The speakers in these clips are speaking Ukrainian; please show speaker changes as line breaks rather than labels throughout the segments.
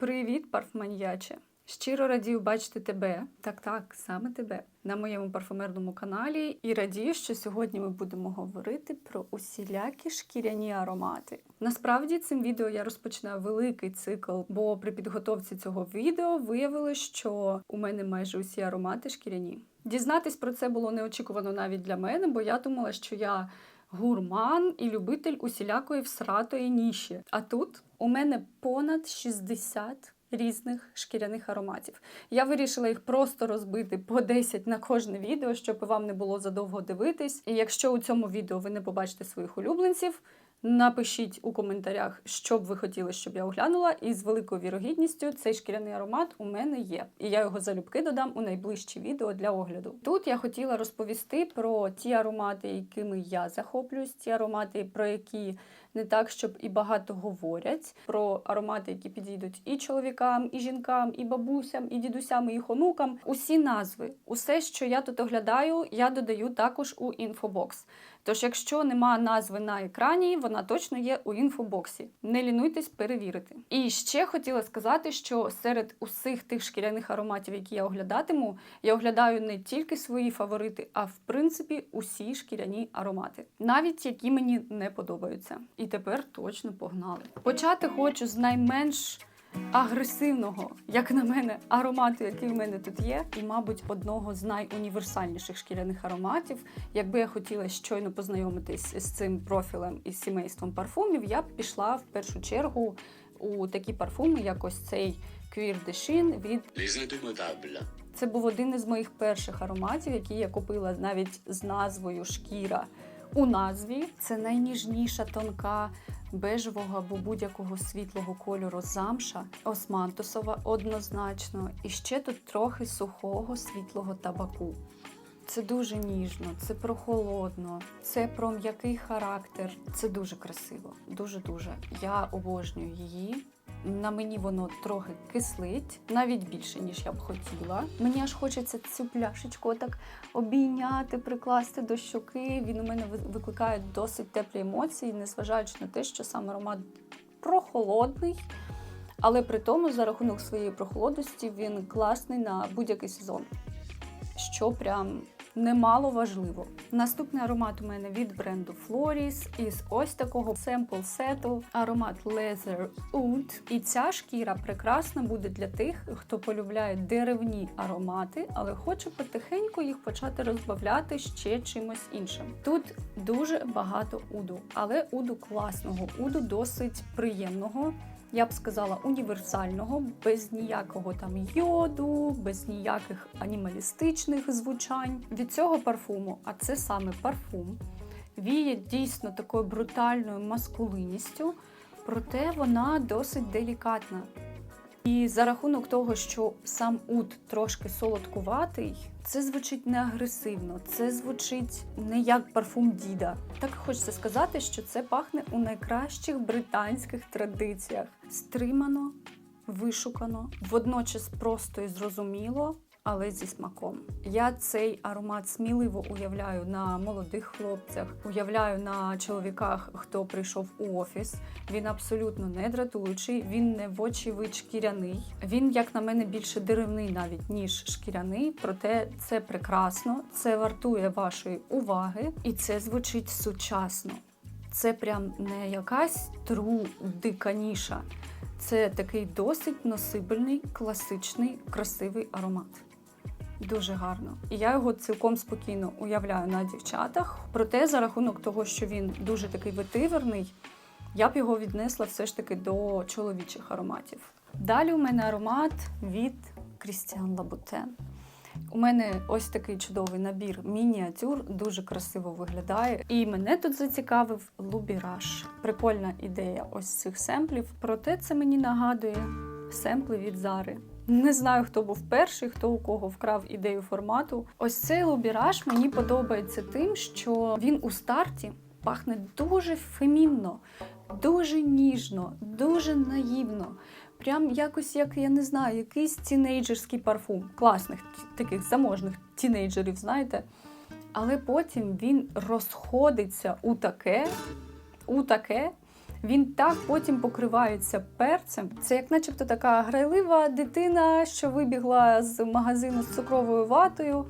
Привіт, парфманьяче! Щиро радію бачити тебе, так так, саме тебе на моєму парфумерному каналі. І радію, що сьогодні ми будемо говорити про усілякі шкіряні аромати. Насправді цим відео я розпочинаю великий цикл, бо при підготовці цього відео виявилось, що у мене майже усі аромати шкіряні. Дізнатись про це було неочікувано навіть для мене, бо я думала, що я гурман і любитель усілякої всратої ніші. А тут у мене понад 60 різних шкіряних ароматів. Я вирішила їх просто розбити по 10 на кожне відео, щоб вам не було задовго дивитись. І якщо у цьому відео ви не побачите своїх улюбленців, напишіть у коментарях, що б ви хотіли, щоб я оглянула, і з великою вірогідністю цей шкіряний аромат у мене є. І я його залюбки додам у найближчі відео для огляду. Тут я хотіла розповісти про ті аромати, якими я захоплююсь, ті аромати, про які не так, щоб і багато говорять про аромати, які підійдуть і чоловікам, і жінкам, і бабусям, і дідусям, і хонукам. Усі назви, усе, що я тут оглядаю, я додаю також у інфобокс. Тож, якщо нема назви на екрані, вона точно є у інфобоксі. Не лінуйтесь перевірити. І ще хотіла сказати, що серед усіх тих шкіряних ароматів, які я оглядатиму, я оглядаю не тільки свої фаворити, а в принципі усі шкіряні аромати, навіть які мені не подобаються. І тепер точно погнали. Почати хочу з найменш агресивного, як на мене, аромату, який в мене тут є, і, мабуть, одного з найуніверсальніших шкіряних ароматів. Якби я хотіла щойно познайомитись з цим профілем і сімейством парфумів, я б пішла в першу чергу у такі парфуми, як ось цей Cuir de Chine від
Les Indommables.
це був один із моїх перших ароматів, які я купила навіть з назвою Шкіра. У назві це найніжніша тонка бежевого або будь-якого світлого кольору замша, османтусова однозначно, і ще тут трохи сухого світлого табаку. Це дуже ніжно, це прохолодно, це про м'який характер. Це дуже красиво, дуже дуже. Я обожнюю її. На мені воно трохи кислить, навіть більше, ніж я б хотіла. Мені аж хочеться цю пляшечку так обійняти, прикласти до щоки. Він у мене викликає досить теплі емоції, незважаючи на те, що сам аромат прохолодний. Але при тому, за рахунок своєї прохолодності, він класний на будь-який сезон. Що прям немало важливо. Наступний аромат у мене від бренду Floris із ось такого семпл сету аромат Leather Oud. І ця шкіра прекрасна буде для тих, хто полюбляє деревні аромати, але хоче потихеньку їх почати розбавляти ще чимось іншим. Тут дуже багато уду, але уду класного, уду досить приємного я б сказала, універсального, без ніякого там йоду, без ніяких анімалістичних звучань. Від цього парфуму, а це саме парфум, віє дійсно такою брутальною маскулинністю, проте вона досить делікатна. І за рахунок того, що сам ут трошки солодкуватий, це звучить не агресивно, це звучить не як парфум діда. Так хочеться сказати, що це пахне у найкращих британських традиціях. Стримано, вишукано, водночас просто і зрозуміло, але зі смаком. Я цей аромат сміливо уявляю на молодих хлопцях, уявляю на чоловіках, хто прийшов у офіс. Він абсолютно не дратуючий, він не вочевидь шкіряний. Він, як на мене, більше деревний навіть ніж шкіряний. Проте це прекрасно, це вартує вашої уваги, і це звучить сучасно. Це прям не якась тру дика. Це такий досить носибельний, класичний, красивий аромат. Дуже гарно. І я його цілком спокійно уявляю на дівчатах. Проте, за рахунок того, що він дуже такий ветиверний, я б його віднесла все ж таки до чоловічих ароматів. Далі у мене аромат від Christian Louboutin. У мене ось такий чудовий набір мініатюр, дуже красиво виглядає. І мене тут зацікавив лубіраж. Прикольна ідея ось цих семплів. Проте це мені нагадує семпли від Зари. Не знаю, хто був перший, хто у кого вкрав ідею формату. Ось цей лубіраж мені подобається тим, що він у старті пахне дуже фемінно, дуже ніжно, дуже наївно. Прям якось, як я не знаю, якийсь тінейджерський парфум. Класних таких заможних тінейджерів, знаєте. Але потім він розходиться у таке, у таке, Він так потім покривається перцем. Це як начебто така грайлива дитина, що вибігла з магазину з цукровою ватою.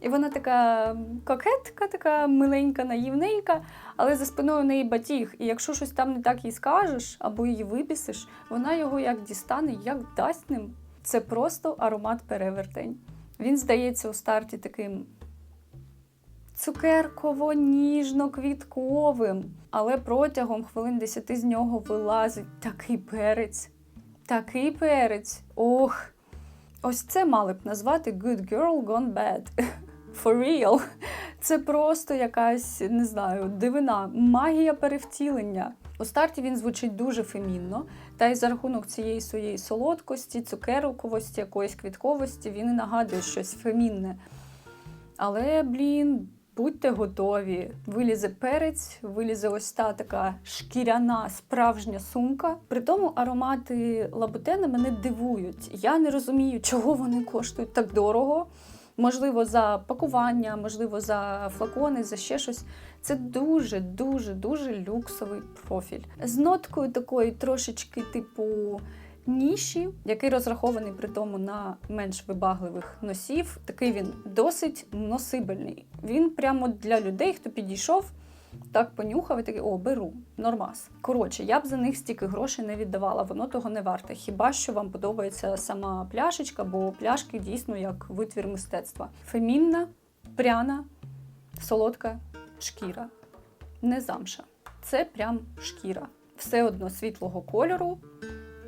І вона така кокетка, така миленька, наївненька, але за спиною в неї батіг. І якщо щось там не так їй скажеш або її вибісиш, вона його як дістане, як дасть ним. Це просто аромат перевертень. Він здається у старті таким цукерково-ніжно-квітковим, але протягом хвилин 10 з нього вилазить такий перець. Такий перець. Ох. Ось це мали б назвати Good Girl Gone Bad. For real. Це просто якась, не знаю, дивина, магія перевтілення. У старті він звучить дуже фемінно, та й за рахунок цієї своєї солодкості, цукерковості, якоїсь квітковості він і нагадує щось фемінне. Але, блін, будьте готові. Вилізе перець, вилізе ось та така шкіряна справжня сумка. При тому аромати лабутена мене дивують. Я не розумію, чого вони коштують так дорого. Можливо, за пакування, можливо, за флакони, за ще щось. Це дуже, дуже, дуже люксовий профіль. З ноткою такої трошечки, типу, ніші, який розрахований при тому на менш вибагливих носів. Такий він досить носибельний. Він прямо для людей, хто підійшов, так понюхав і такий, о, беру, нормас. Коротше, я б за них стільки грошей не віддавала, воно того не варте. Хіба що вам подобається сама пляшечка, бо пляшки дійсно як витвір мистецтва. Фемінна, пряна, солодка шкіра. Не замша. Це прям шкіра. Все одно світлого кольору,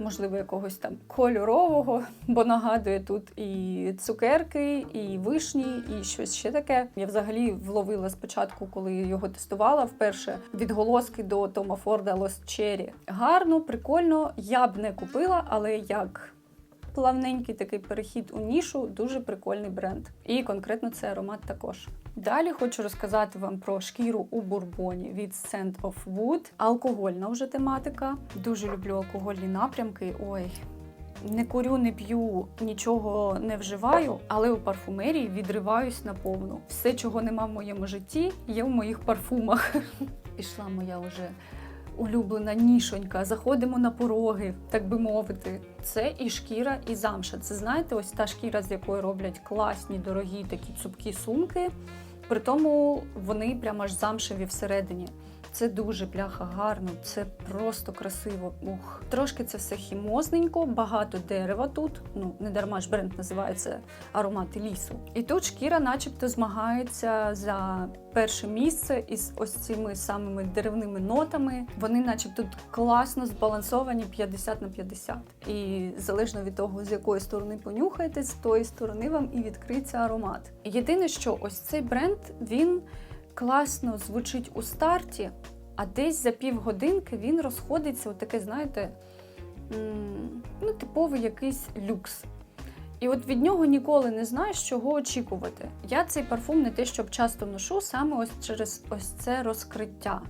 можливо, якогось там кольорового, бо нагадує тут і цукерки, і вишні, і щось ще таке. Я взагалі вловила спочатку, коли його тестувала вперше відголоски до Тома Форда Lost Cherry. Гарно, прикольно. Я б не купила, але як. Плавненький такий перехід у нішу, дуже прикольний бренд. І конкретно цей аромат також. Далі хочу розказати вам про шкіру у бурбоні від Scent of Wood. Алкогольна вже тематика. Дуже люблю алкогольні напрямки. Ой. Не курю, не п'ю, нічого не вживаю, але у парфумерії відриваюсь наповну. Все, чого нема в моєму житті, є в моїх парфумах. Пішла моя вже улюблена нішонька. Заходимо на пороги, так би мовити. Це і шкіра, і замша. Це знаєте, ось та шкіра, з якої роблять класні, дорогі такі цупкі сумки. При тому вони прямо аж замшеві всередині. Це дуже пляха гарно, це просто красиво. Ух. Трошки це все хімозненько, багато дерева тут. Ну, не дарма ж бренд називається аромати лісу. І тут шкіра, начебто, змагається за перше місце із ось цими самими деревними нотами. Вони, начебто, класно збалансовані 50 на 50. І залежно від того, з якої сторони понюхаєте, з тої сторони вам і відкриється аромат. Єдине, що ось цей бренд він класно звучить у старті, а десь за півгодинки він розходиться у таке, знаєте, ну, типовий якийсь люкс. І от від нього ніколи не знаєш, чого очікувати. Я цей парфум не те, щоб часто ношу, саме ось через ось це розкриття.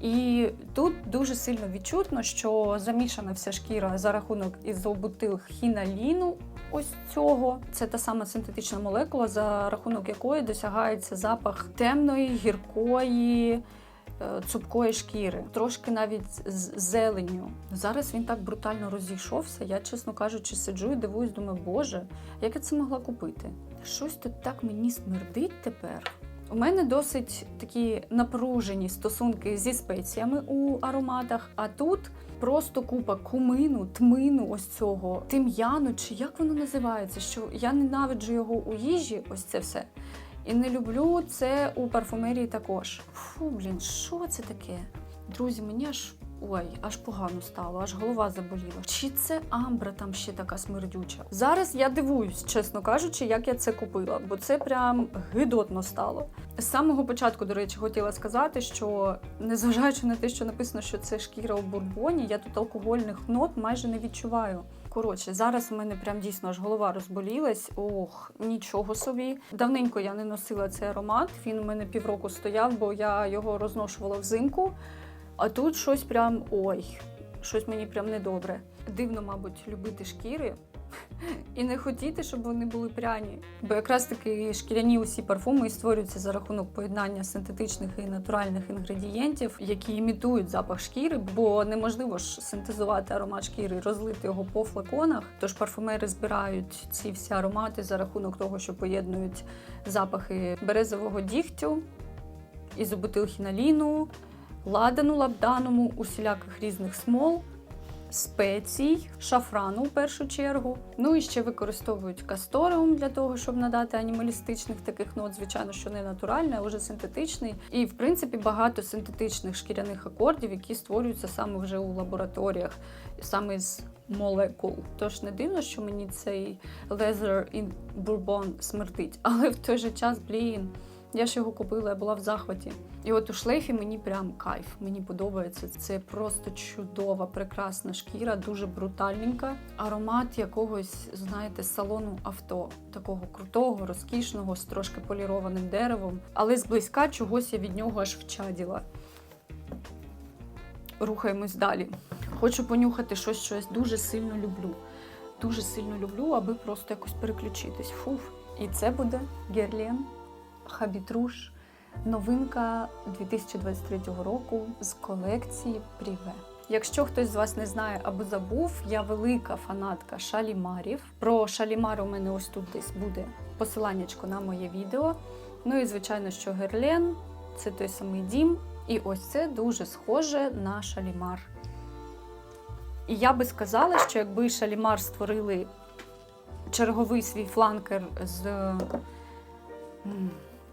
І тут дуже сильно відчутно, що замішана вся шкіра за рахунок ізобутилхіналіну, ось цього. Це та сама синтетична молекула, за рахунок якої досягається запах темної, гіркої, е, цупкої шкіри, трошки навіть з зеленню. Зараз він так брутально розійшовся. Я, чесно кажучи, сиджу і дивуюсь, думаю, боже, як я це могла купити? Щось тут так мені смердить тепер. У мене досить такі напружені стосунки зі спеціями у ароматах, а тут просто купа кумину, тмину, ось цього, тим'яну, чи як воно називається? Що я ненавиджу його у їжі, ось це все. І не люблю це у парфумерії також. Фу, блін, що це таке? Друзі, мені аж. Ой, аж погано стало, аж голова заболіла. Чи це амбра там ще така смердюча? Зараз я дивуюсь, чесно кажучи, як я це купила, бо це прям гидотно стало. З самого початку, до речі, хотіла сказати, що незважаючи на те, що написано, що це шкіра у бурбоні, я тут алкогольних нот майже не відчуваю. Коротше, зараз у мене прям дійсно аж голова розболілась. Ох, нічого собі. Давненько я не носила цей аромат. Він у мене півроку стояв, бо я його розношувала взимку. А тут щось прям ой, щось мені прям недобре. Дивно, мабуть, любити шкіри і не хотіти, щоб вони були пряні. Бо якраз таки шкіряні усі парфуми і створюються за рахунок поєднання синтетичних і натуральних інгредієнтів, які імітують запах шкіри, бо неможливо ж синтезувати аромат шкіри, розлити його по флаконах. Тож парфумери збирають ці всі аромати за рахунок того, що поєднують запахи березового дігтю, ізобутилхіналіну, ладану лабданому, усіляких різних смол спецій, шафрану в першу чергу. Ну і ще використовують касториум для того, щоб надати анімалістичних таких нот, звичайно, що не натуральний, а вже синтетичний. І в принципі багато синтетичних шкіряних акордів, які створюються саме вже у лабораторіях, саме з молекул. Тож не дивно, що мені цей Leather in Bourbon смертить, але в той же час, блін. Я ж його купила, я була в захваті. І от у шлейфі мені прям кайф. Мені подобається. Це просто чудова, прекрасна шкіра, дуже брутальненька. Аромат якогось, знаєте, салону авто, такого крутого, розкішного, з трошки полірованим деревом. Але зблизька чогось я від нього аж вчаділа. Рухаємось далі. Хочу понюхати щось, що я дуже сильно люблю. Дуже сильно люблю, аби просто якось переключитись. Фуф. І це буде Герлен Хабітруш, новинка 2023 року з колекції Пріве. Якщо хтось з вас не знає або забув, я велика фанатка шалімарів. Про шалімари у мене ось тут десь буде посиланнячко на моє відео. Ну і звичайно, що Герлен це той самий дім. І ось це дуже схоже на шалімар. І я би сказала, що якби шалімар створили черговий свій фланкер з.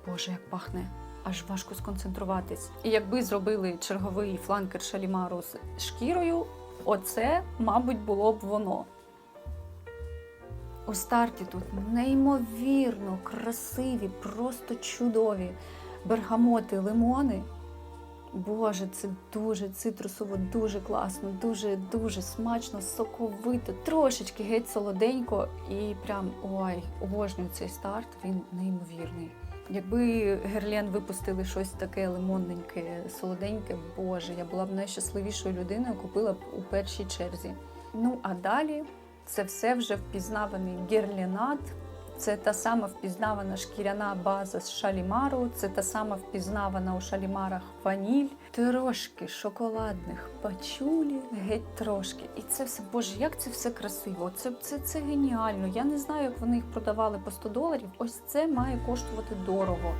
Боже, як пахне, аж важко сконцентруватись. І якби зробили черговий фланкер шалімару з шкірою, оце, мабуть, було б воно. У старті тут неймовірно красиві, просто чудові бергамоти, лимони. Боже, це дуже цитрусово, дуже класно, дуже дуже смачно, соковито, трошечки геть солоденько і прям ой, обожнюю цей старт. Він неймовірний. Якби Герлен випустили щось таке лимонненьке, солоденьке, боже, я була б найщасливішою людиною, купила б у першій черзі. Ну а далі це все вже впізнаваний герленат. Це та сама впізнавана шкіряна база з шалімару, це та сама впізнавана у шалімарах ваніль, трошки шоколадних пачулі, геть трошки. І це все, боже, як це все красиво! Це, це, це геніально. Я не знаю, як вони їх продавали по 100 доларів. Ось це має коштувати дорого.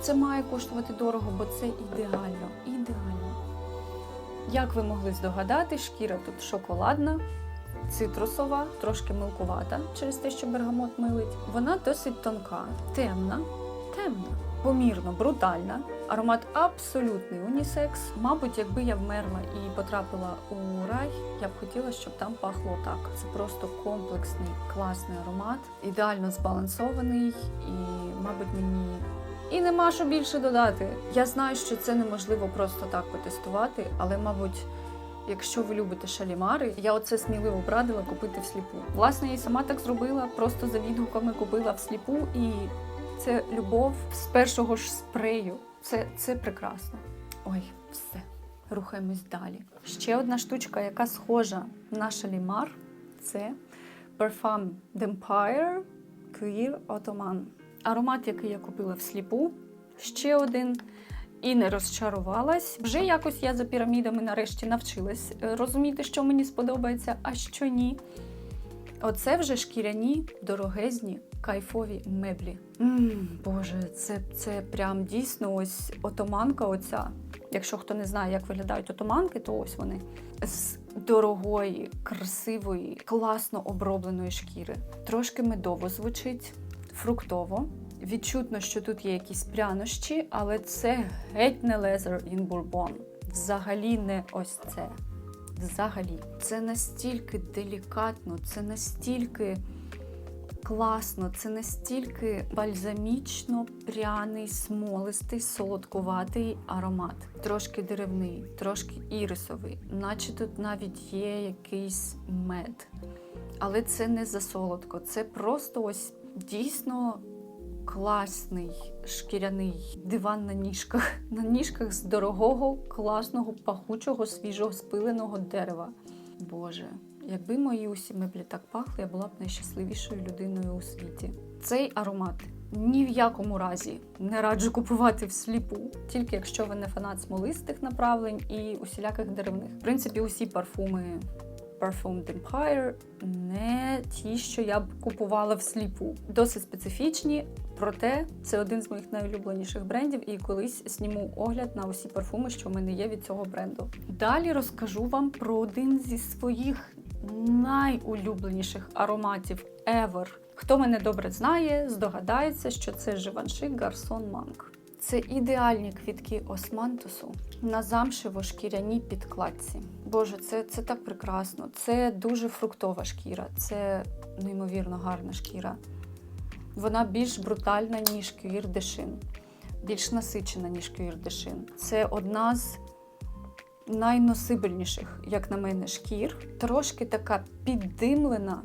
Це має коштувати дорого, бо це ідеально. Ідеально. Як ви могли здогадати, шкіра тут шоколадна, цитрусова, трошки милкувата через те, що бергамот милить. Вона досить тонка, темна, темна, помірно, брутальна. Аромат абсолютний унісекс. Мабуть, якби я вмерла і потрапила у рай, я б хотіла, щоб там пахло так. Це просто комплексний, класний аромат, ідеально збалансований і, мабуть, мені. І нема що більше додати. Я знаю, що це неможливо просто так потестувати, але, мабуть, Якщо ви любите шалімари, я оце сміливо радила купити всліпу. Власне, я і сама так зробила, просто за відгуками купила всліпу, і це любов з першого ж спрею. Це, це прекрасно. Ой, все. Рухаємось далі. Ще одна штучка, яка схожа на шалімар, це Parfum d'Empire Cuir Ottoman. Аромат, який я купила всліпу. Ще один і не розчарувалась. Вже якось я за пірамідами нарешті навчилась е, розуміти, що мені сподобається, а що ні. Оце вже шкіряні, дорогезні, кайфові меблі. М, Боже, це, це прям дійсно ось отоманка. Оця. Якщо хто не знає, як виглядають отоманки, то ось вони з дорогої, красивої, класно обробленої шкіри. Трошки медово звучить, фруктово. Відчутно, що тут є якісь прянощі, але це геть не Leather in Bourbon. Взагалі не ось це. Взагалі. Це настільки делікатно, це настільки класно, це настільки бальзамічно пряний, смолистий, солодкуватий аромат. Трошки деревний, трошки ірисовий, наче тут навіть є якийсь мед. Але це не засолодко, це просто ось дійсно класний шкіряний диван на ніжках. На ніжках з дорогого, класного, пахучого, свіжого спиленого дерева. Боже, Якби мої усі меблі так пахли, я була б найщасливішою людиною у світі. Цей аромат ні в якому разі не раджу купувати всліпу, тільки якщо ви не фанат смолистих направлень і усіляких деревних. В принципі, усі парфуми Parfum Empire не ті, що я б купувала всліпу. Досить специфічні, проте це один з моїх найулюбленіших брендів, і колись зніму огляд на усі парфуми, що в мене є від цього бренду. Далі розкажу вам про один зі своїх найулюбленіших ароматів ever. Хто мене добре знає, здогадається, що це Живанши Гарсон Манк. Це ідеальні квітки османтусу на замшево-шкіряній підкладці. Боже, це, це так прекрасно. Це дуже фруктова шкіра, це неймовірно гарна шкіра. Вона більш брутальна, ніж кюїр дешин, більш насичена, ніж кюїр дешин. Це одна з найносибельніших, як на мене, шкір. Трошки така піддимлена,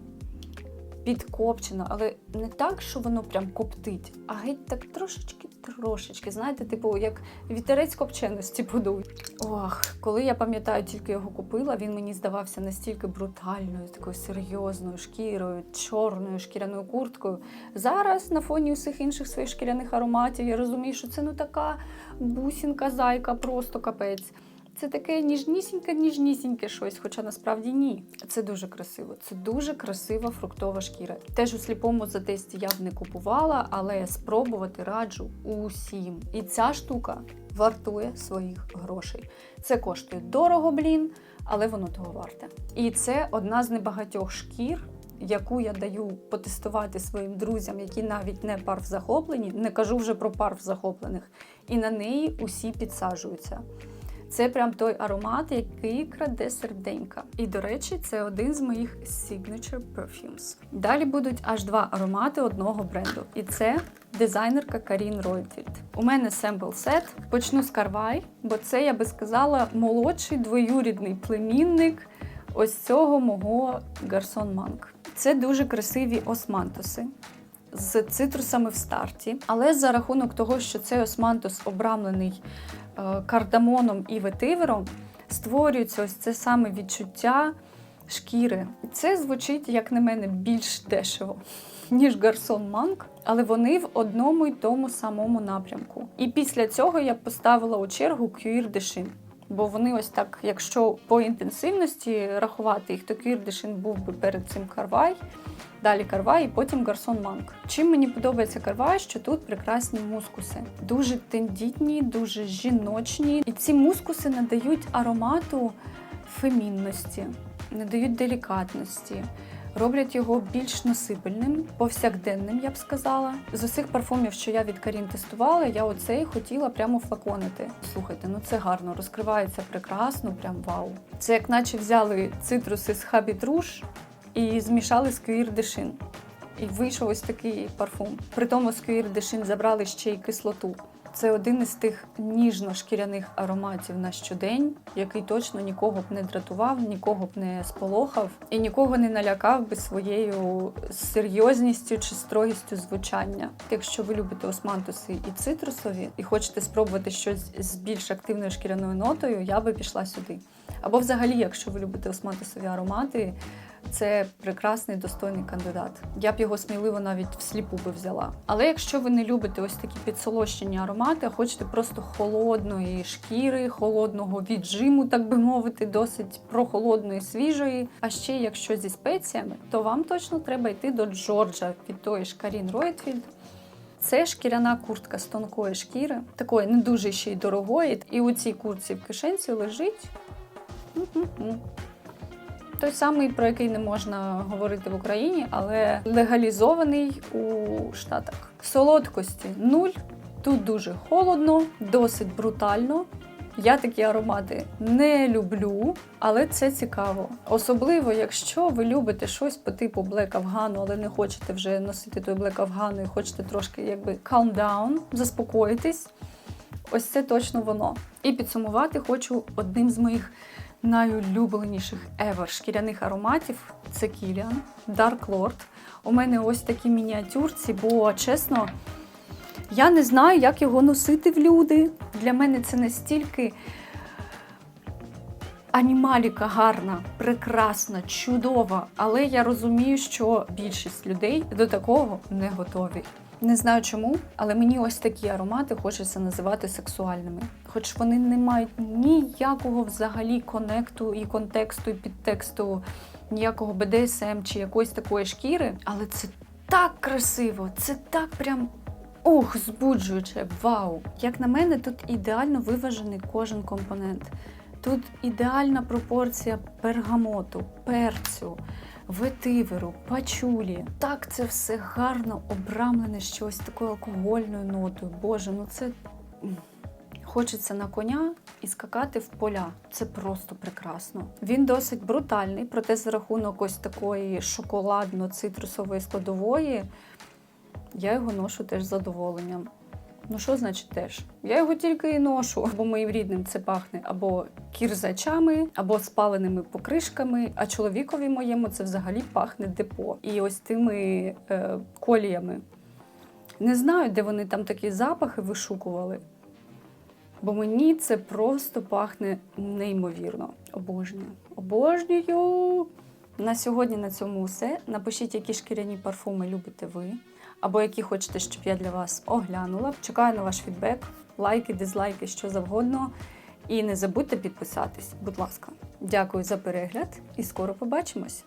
підкопчена, але не так, що воно прям коптить, а геть так трошечки, трошечки. Знаєте, типу, як вітерець копченості подують. Ох, коли я пам'ятаю, тільки його купила, він мені здавався настільки брутальною, такою серйозною шкірою, чорною шкіряною курткою. Зараз на фоні усіх інших своїх шкіряних ароматів я розумію, що це ну така бусінка, зайка, просто капець. Це таке ніжнісіньке, ніжнісіньке щось, хоча насправді ні. Це дуже красиво. Це дуже красива фруктова шкіра. Теж у сліпому затесті я б не купувала, але спробувати раджу усім. І ця штука вартує своїх грошей. Це коштує дорого, блін, але воно того варте. І це одна з небагатьох шкір. Яку я даю потестувати своїм друзям, які навіть не парф захоплені, не кажу вже про парф захоплених, і на неї усі підсаджуються. Це прям той аромат, який краде серденька. І, до речі, це один з моїх signature perfumes. Далі будуть аж два аромати одного бренду. І це дизайнерка Карін Ройтвільд. У мене семпл сет. Почну з Карвай, бо це, я би сказала, молодший двоюрідний племінник ось цього мого Гарсон Манк. Це дуже красиві османтуси. З цитрусами в старті, але за рахунок того, що цей османтус обрамлений е, кардамоном і ветивером, створюється ось це саме відчуття шкіри. Це звучить, як на мене, більш дешево, ніж Гарсон Манк, але вони в одному й тому самому напрямку. І після цього я поставила у чергу Кюїр Дешин. Бо вони ось так, якщо по інтенсивності рахувати їх, то Кюїр Дешин був би перед цим Карвай, далі Карвай і потім Гарсон Манк. Чим мені подобається Карвай, що тут прекрасні мускуси. Дуже тендітні, дуже жіночні. І ці мускуси надають аромату фемінності, надають делікатності. Роблять його більш носибельним, повсякденним, я б сказала. З усіх парфумів, що я від Карін тестувала, я оцей хотіла прямо флаконити. Слухайте, ну це гарно, розкривається прекрасно, прям вау. Це як наче взяли цитруси з Habit і змішали з Cuir Дешин. І вийшов ось такий парфум. При тому з Cuir Дешин забрали ще й кислоту. Це один із тих ніжно-шкіряних ароматів на щодень, який точно нікого б не дратував, нікого б не сполохав і нікого не налякав би своєю серйозністю чи строгістю звучання. Якщо ви любите османтуси і цитрусові, і хочете спробувати щось з більш активною шкіряною нотою, я би пішла сюди. Або, взагалі, якщо ви любите османтусові аромати, це прекрасний достойний кандидат. Я б його сміливо навіть всліпу би взяла. Але якщо ви не любите ось такі підсолощені аромати, а хочете просто холодної шкіри, холодного віджиму, так би мовити, досить прохолодної, свіжої. А ще якщо зі спеціями, то вам точно треба йти до Джорджа від тої ж Карін Ройтфільд. Це шкіряна куртка з тонкої шкіри, такої не дуже ще й дорогої. І у цій куртці в кишенці лежить. Той самий, про який не можна говорити в Україні, але легалізований у Штатах. Солодкості нуль. Тут дуже холодно, досить брутально. Я такі аромати не люблю, але це цікаво. Особливо, якщо ви любите щось по типу Black Afghan, але не хочете вже носити той Black Afghan і хочете трошки якби calm down, заспокоїтись. Ось це точно воно. І підсумувати хочу одним з моїх найулюбленіших ever шкіряних ароматів це Kilian Dark Lord. У мене ось такі мініатюрці, бо чесно, я не знаю, як його носити в люди. Для мене це настільки анімаліка гарна, прекрасна, чудова. Але я розумію, що більшість людей до такого не готові. Не знаю чому, але мені ось такі аромати хочеться називати сексуальними. Хоч вони не мають ніякого взагалі конекту і контексту, і підтексту, ніякого БДСМ чи якоїсь такої шкіри, але це так красиво, це так прям. Ох, збуджуюче, вау! Як на мене, тут ідеально виважений кожен компонент. Тут ідеальна пропорція пергамоту, перцю, ветиверу, пачулі. Так це все гарно обрамлене щось такою алкогольною нотою. Боже, ну це хочеться на коня і скакати в поля. Це просто прекрасно. Він досить брутальний, проте за рахунок ось такої шоколадно-цитрусової складової я його ношу теж з задоволенням. Ну що значить теж? Я його тільки і ношу, бо моїм рідним це пахне або кірзачами, або спаленими покришками, а чоловікові моєму це взагалі пахне депо. І ось тими е, коліями. Не знаю, де вони там такі запахи вишукували. Бо мені це просто пахне неймовірно. Обожнюю. Обожнюю. На сьогодні на цьому все. Напишіть, які шкіряні парфуми любите ви, або які хочете, щоб я для вас оглянула. Чекаю на ваш фідбек, лайки, дизлайки, що завгодно. І не забудьте підписатись, будь ласка. Дякую за перегляд і скоро побачимось!